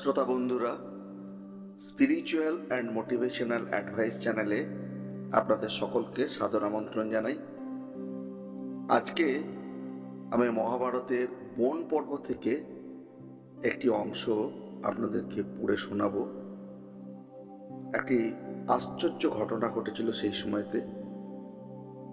শ্রোতা বন্ধুরা spiritual and motivational advice চ্যানেলে আপনাদের সকলকে সাদর আমন্ত্রণ জানাই। আজকে আমি মহাভারতের বন পর্ব থেকে একটি অংশ আপনাদেরকে পড়ে শোনাব। একটি আশ্চর্য ঘটনা ঘটেছিল সেই সময়তে।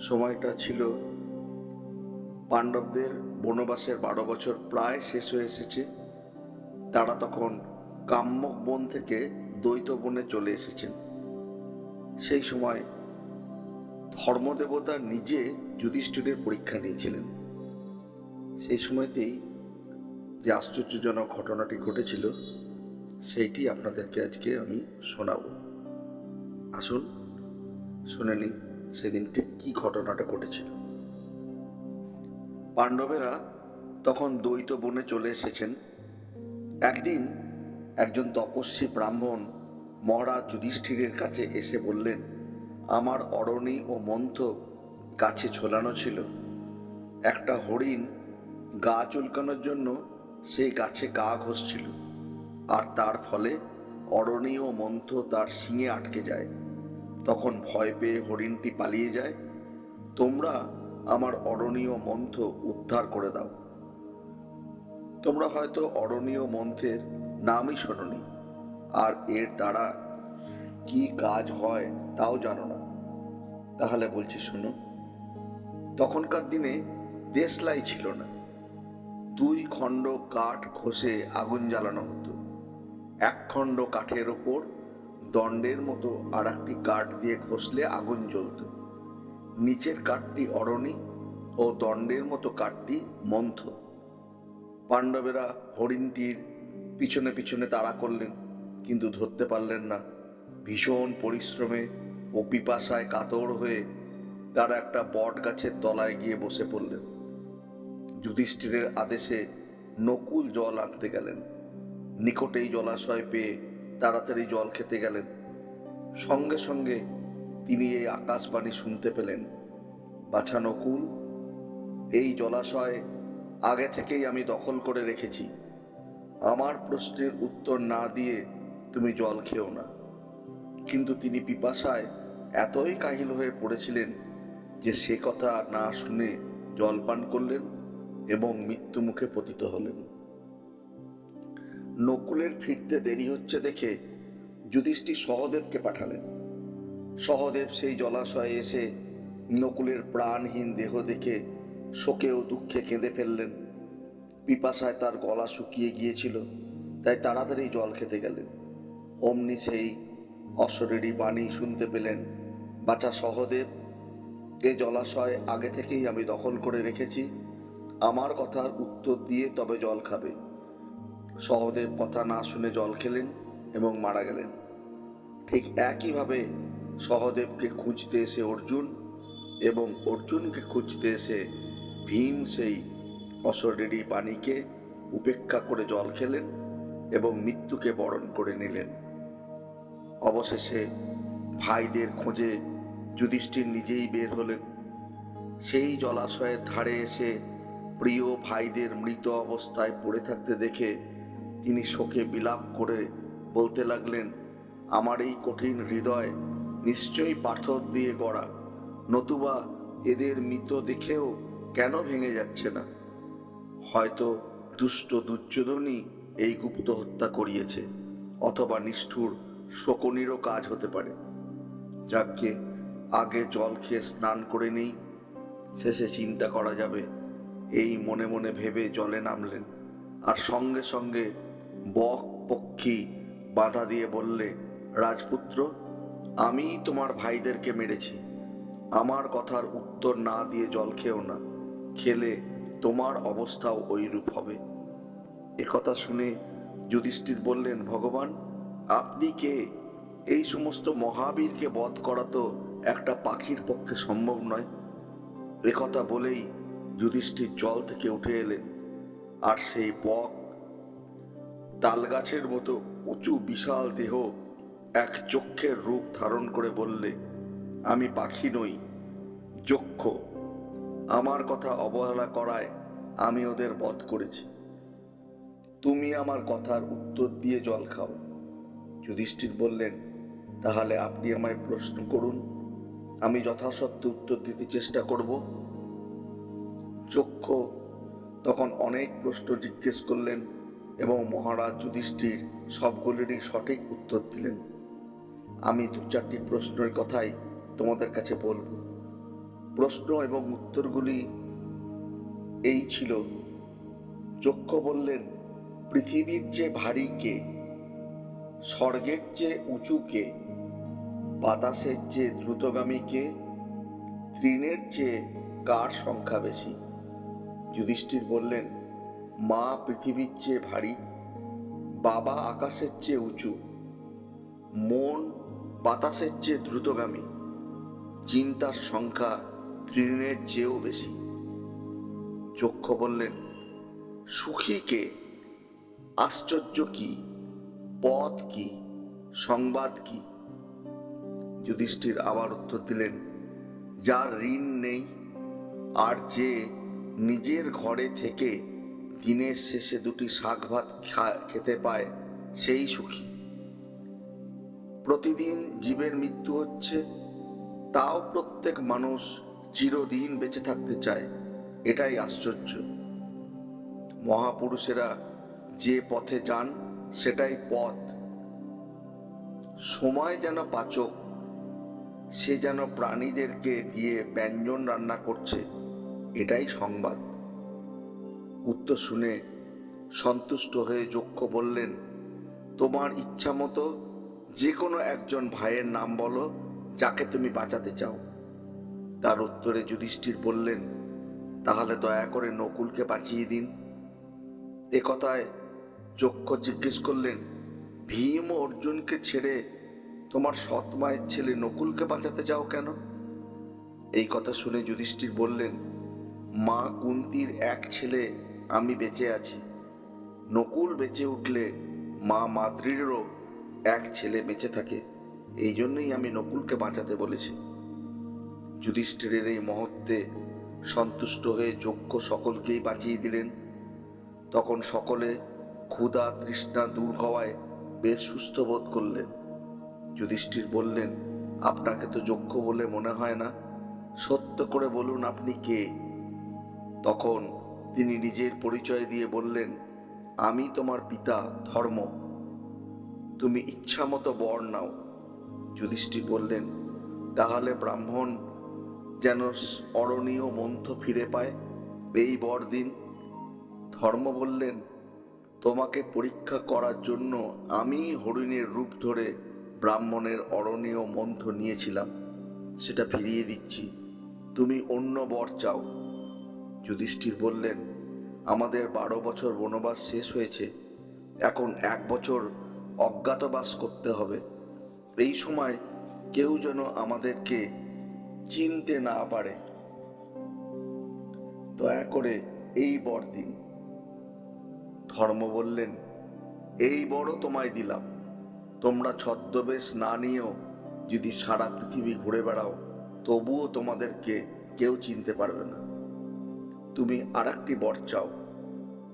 সময়টা ছিল, পাণ্ডবদের বনবাসের বারো বছর প্রায় শেষ হয়ে এসেছে। তারা তখন কাম্যক বন থেকে দ্বৈত বনে চলে এসেছেন। সেই সময় ধর্মদেবতা নিজে যুধিষ্ঠিরের পরীক্ষা নিয়েছিলেন। সেই সময়তেই যে আশ্চর্যজনক ঘটনাটি ঘটেছিল, সেইটি আপনাদেরকে আজকে আমি শোনাবো। আসুন, শুনে নিই সেদিন ঠিক কি ঘটনাটা ঘটেছিল। পাণ্ডবেরা তখন দ্বৈত বনে চলে এসেছেন। একদিন একজন তপস্বী ব্রাহ্মণ মহারাজ যুধিষ্ঠিরের কাছে এসে বললেন, আমার অরণি ও মন্থ গাছে ঝোলানো ছিল। একটা হরিণ গা চুলকানোর জন্য সেই গাছে গা ঘষছিল। আর তার ফলে অরণি ও মন্থ তার শিঙে আটকে যায়। তখন ভয় পেয়ে হরিণটি পালিয়ে যায়। তোমরা আমার অরণীয় মন্থ উদ্ধার করে দাও। তোমরা হয়তো অরণীয় মন্ত্রের নামই শোনি আর এর দ্বারা কি কাজ হয় তাও জানো না। তাহলে বলছি শুনো, তখনকার দিনে দেশলাই ছিল না। দুই খণ্ড কাঠ ঘষে আগুন জ্বালানো হতো। এক খণ্ড কাঠের ওপর দণ্ডের মতো আর একটি কাঠ দিয়ে ঘষলে আগুন জ্বলত। নিচের কাঠটি অরণি ও দণ্ডের মতো কাঠটি মন্থ। পাণ্ডবেরা হরিণটির পিছনে পিছনে তাড়া করলেন, কিন্তু ধরতে পারলেন না। ভীষণ পরিশ্রমে ও পিপাসায় কাতর হয়ে তারা একটা বট গাছের তলায় গিয়ে বসে পড়লেন। যুধিষ্ঠিরের আদেশে নকুল জল আনতে গেলেন। নিকটেই জলাশয় পেয়ে তাড়াতাড়ি জল খেতে গেলেন। সঙ্গে সঙ্গে তিনি এই আকাশবাণী শুনতে পেলেন, বাছা নকুল, এই জলাশয় আগে থেকেই আমি দখল করে রেখেছি। আমার প্রশ্নের উত্তর না দিয়ে তুমি জল খেও না। কিন্তু তিনি পিপাসায় এতই কাহিল হয়ে পড়েছিলেন যে সে কথা না শুনে জল পান করলেন এবং মৃত্যু মুখে পতিত হলেন। নকুলের ফিরতে দেরি হচ্ছে দেখে যুধিষ্ঠির সহদেবকে পাঠালেন। সহদেব সেই জলাশয়ে এসে নকুলের প্রাণহীন দেহ দেখে শোকে ও দুঃখে কেঁদে ফেললেন। পিপাসায় তার গলা শুকিয়ে গিয়েছিল, তাই তাড়াতাড়ি জল খেতে গেলেন। অমনি সেই অশরীরী বাণী শুনতে পেলেন বাচ্চা সহদেব, এ জলাশয় আগে থেকেই আমি দখল করে রেখেছি, আমার কথার উত্তর দিয়ে তবে জল খাবে। সহদেব কথা না শুনে জল খেলেন এবং মারা গেলেন। ঠিক একইভাবে সহদেবকে খুঁজতে এসে অর্জুন এবং অর্জুনকে খুঁজতে এসে ভীম সেই অশরীরী পানিকে উপেক্ষা করে জল খেলেন এবং মৃত্যুকে বরণ করে নিলেন। অবশেষে ভাইদের খোঁজে যুধিষ্ঠির নিজেই বের হলেন। সেই জলাশয়ের ধারে এসে প্রিয় ভাইদের মৃত অবস্থায় পড়ে থাকতে দেখে তিনি শোকে বিলাপ করে বলতে লাগলেন, আমার এই কঠিন হৃদয় নিশ্চয়ই পাথর দিয়ে গড়া। নতুবা এদের মৃত দেখেও কেন ভেঙে যাচ্ছে না? হয়তো দুষ্ট দুর্যোধনই এই গুপ্ত হত্যা করিয়েছে, অথবা নিষ্ঠুর শকুনিরও কাজ হতে পারে। যাকে আগে জল খেয়ে স্নান করে নেই, শেষে চিন্তা করা যাবে। এই মনে মনে ভেবে জলে নামলেন, আর সঙ্গে সঙ্গে বক পক্ষী বাধা দিয়ে বললে, রাজপুত্র আমি তোমার ভাইদেরকে মেরেছি। আমার কথার উত্তর না দিয়ে জল খেও না। খেলে তোমার অবস্থাও ওইরূপ হবে। একথা শুনে যুধিষ্ঠির বললেন, ভগবান, আপনি কে? এই সমস্ত মহাবীরকে বধ করা তো একটা পাখির পক্ষে সম্ভব নয়। একথা বলেই যুধিষ্ঠির জল থেকে উঠে এলেন। আর সেই বক তালগাছের মতো উঁচু বিশাল দেহ এক চক্ষের রূপ ধারণ করে বললে, আমি পাখি নই, যক্ষ। আমার কথা অবহেলা করায় আমি ওদের বধ করেছি। তুমি আমার কথার উত্তর দিয়ে জল খাও। যুধিষ্ঠির বললেন, তাহলে আপনি আমায় প্রশ্ন করুন, আমি যথাসত্ত্বে উত্তর দিতে চেষ্টা করব। চক্ষ তখন অনেক প্রশ্ন জিজ্ঞেস করলেন এবং মহারাজ যুধিষ্ঠির সবগুলিরই সঠিক উত্তর দিলেন। আমি দু চারটি প্রশ্নের কথাই তোমাদের কাছে বলব। প্রশ্ন এবং উত্তরগুলি এই ছিল। যক্ষ বললেন, পৃথিবীর যে ভারী কে, স্বর্গের চেয়ে উঁচু কে, বাতাসের চেয়ে দ্রুতগামী কে, তৃণের চেয়ে কার সংখ্যা বেশি? যুধিষ্ঠির বললেন, মা পৃথিবীর চেয়ে ভারী, বাবা আকাশের চেয়ে উঁচু, মন বাতাসের চেয়ে দ্রুতগামী, চিন্তার সংখ্যা তৃণের চেয়েও বেশি। চক্ষ বললেন, সুখী কে? আশ্চর্য কি? পথ কি? সংবাদ কি? যুধিষ্ঠির আবার উত্তর দিলেন, যার ঋণ নেই, আর যে নিজের ঘরে থেকে দিনের শেষে দুটি শাক ভাত খেতে পায়, সেই সুখী। প্রতিদিন জীবের মৃত্যু হচ্ছে, তাও প্রত্যেক মানুষ চিরদিন বেঁচে থাকতে চায়, এটাই আশ্চর্য। মহাপুরুষেরা যে পথে যান, সেটাই পথ। সময় যেন পাচক, সে যেন প্রাণীদেরকে দিয়ে ব্যঞ্জন রান্না করছে, এটাই সংবাদ। উত্তর শুনে সন্তুষ্ট হয়ে যক্ষ বললেন, তোমার ইচ্ছা মতো যে কোনো একজন ভাইয়ের নাম বলো, যাকে তুমি বাঁচাতে চাও। তার উত্তরে যুধিষ্ঠির বললেন, তাহলে দয়া করে নকুলকে বাঁচিয়ে দিন। এ কথায় যক্ষ জিজ্ঞেস করলেন, ভীম অর্জুনকে ছেড়ে তোমার সৎ মায়ের ছেলে নকুলকে বাঁচাতে চাও কেন? এই কথা শুনে যুধিষ্ঠির বললেন, মা কুন্তির এক ছেলে, আমি বেঁচে আছি। নকুল বেঁচে উঠলে মা মাদ্রিরও এক ছেলে বেঁচে থাকে। এই জন্যই আমি নকুলকে বাঁচাতে বলেছি। যুধিষ্ঠিরের এই মহত্বে সন্তুষ্ট হয়ে যজ্ঞ সকলকেই বাঁচিয়ে দিলেন। তখন সকলে ক্ষুধা তৃষ্ণা দূর হওয়ায় বেশ সুস্থ বোধ করলেন। যুধিষ্ঠির বললেন, আপনাকে তো যজ্ঞ বলে মনে হয় না। সত্য করে বলুন আপনি কে? তখন তিনি নিজের পরিচয় দিয়ে বললেন, আমি তোমার পিতা ধর্ম। তুমি ইচ্ছা মতো বর নাও। যুধিষ্ঠির বললেন, তাহলে ব্রাহ্মণ যেন অরণীয় মন্থ ফিরে পায়। এই বর দিন ধর্ম বললেন, তোমাকে পরীক্ষা করার জন্য আমি হরিণের রূপ ধরে ব্রাহ্মণের অরণীয় মন্থ নিয়েছিলাম। সেটা ফিরিয়ে দিচ্ছি। তুমি অন্য বর চাও। যুধিষ্ঠির বললেন, আমাদের বারো বছর বনবাস শেষ হয়েছে। এখন এক বছর অজ্ঞাতবাস করতে হবে। এই সময় কেউ যেন আমাদেরকে চিনতে না পারে। দয়া করে এই বর দিন। ধর্ম বললেন, এই বড় তোমায় দিলাম। তোমরা ছদ্মবেশ না নিয়েও যদি সারা পৃথিবী ঘুরে বেড়াও, তবুও তোমাদেরকে কেউ চিনতে পারবে না। তুমি আর একটি বর চাও।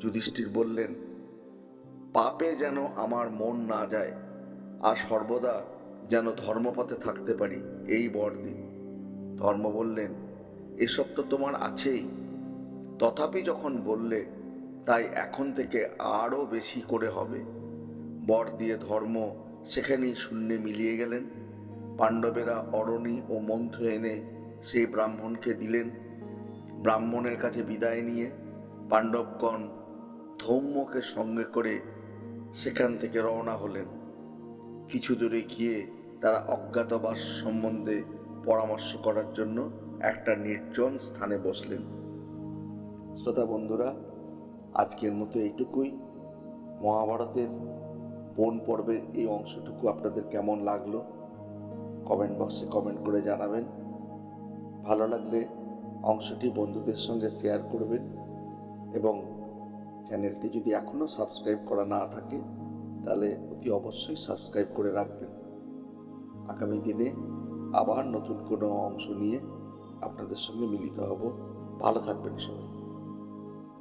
যুধিষ্ঠির বললেন, পাপে যেন আমার মন না যায়, আর সর্বদা যেন ধর্মপথে থাকতে পারি এই বর দিন। ধর্ম বললেন, এসব তো তোমার আছেই। তথাপি যখন বললে, তাই এখন থেকে আরও বেশি করে হবে। বর দিয়ে ধর্ম সেখানেই শূন্যে মিলিয়ে গেলেন। পাণ্ডবেরা অরণি ও মন্থ এনে সেই ব্রাহ্মণকে দিলেন। ব্রাহ্মণের কাছে বিদায় নিয়ে পাণ্ডবগণ ধৌম্যকে সঙ্গে করে সেখান থেকে রওনা হলেন। কিছু দূরে গিয়ে তারা অজ্ঞাতবাস সম্বন্ধে পরামর্শ করার জন্য একটা নির্জন স্থানে বসলেন। শ্রোতা বন্ধুরা, আজকের মতো এইটুকুই। মহাভারতের বন পর্বের এই অংশটুকু আপনাদের কেমন লাগল? কমেন্ট বক্সে কমেন্ট করে জানাবেন। ভালো লাগলে অংশটি বন্ধুদের সঙ্গে শেয়ার করবেন এবং চ্যানেলটি যদি এখনও সাবস্ক্রাইব করা না থাকে, তাহলে অতি অবশ্যই সাবস্ক্রাইব করে রাখবেন। আগামী দিনে আবার নতুন কোনো অংশ নিয়ে আপনাদের সঙ্গে মিলিত হব। ভালো থাকবেন সবাই।